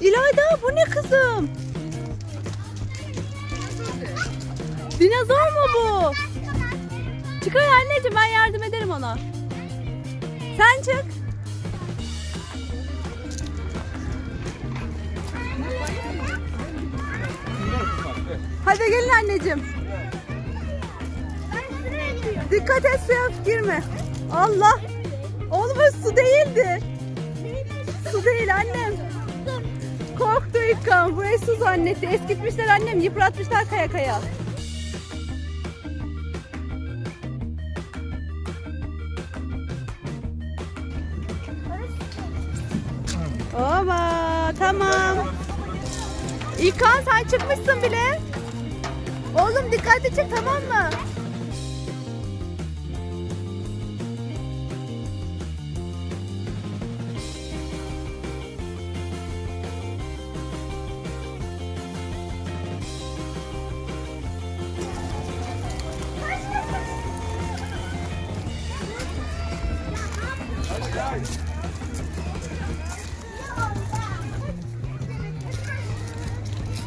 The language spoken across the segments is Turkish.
İlayda bu ne kızım? Dinozor mu bu? Çıkar anneciğim ben yardım ederim ona. Sen çık. Hadi gelin anneciğim. Dikkat et suya girme. Allah. Oğlum o su değildi. Su değil annem. Korktu İlkan. Burayı su zannetti. Eskitmişler annem. Yıpratmışlar kaya kaya. Oba tamam. İlkan sen çıkmışsın bile. Oğlum dikkatli çık tamam mı?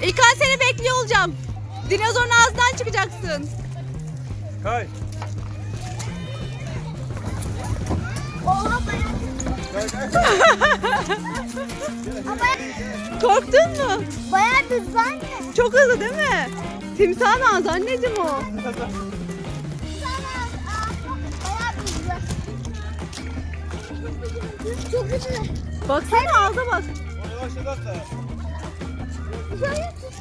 İlkan seni bekliyor olacağım. Dinozorun ağzından çıkacaksın. Kay. Korktun mu? Bayağı hızlı anne. Çok hızlı değil mi? Timsahın ağzı anneciğim o. Çok hızlı. Baksana ağza bak. Onu yavaşlatak da. Şöyle tut.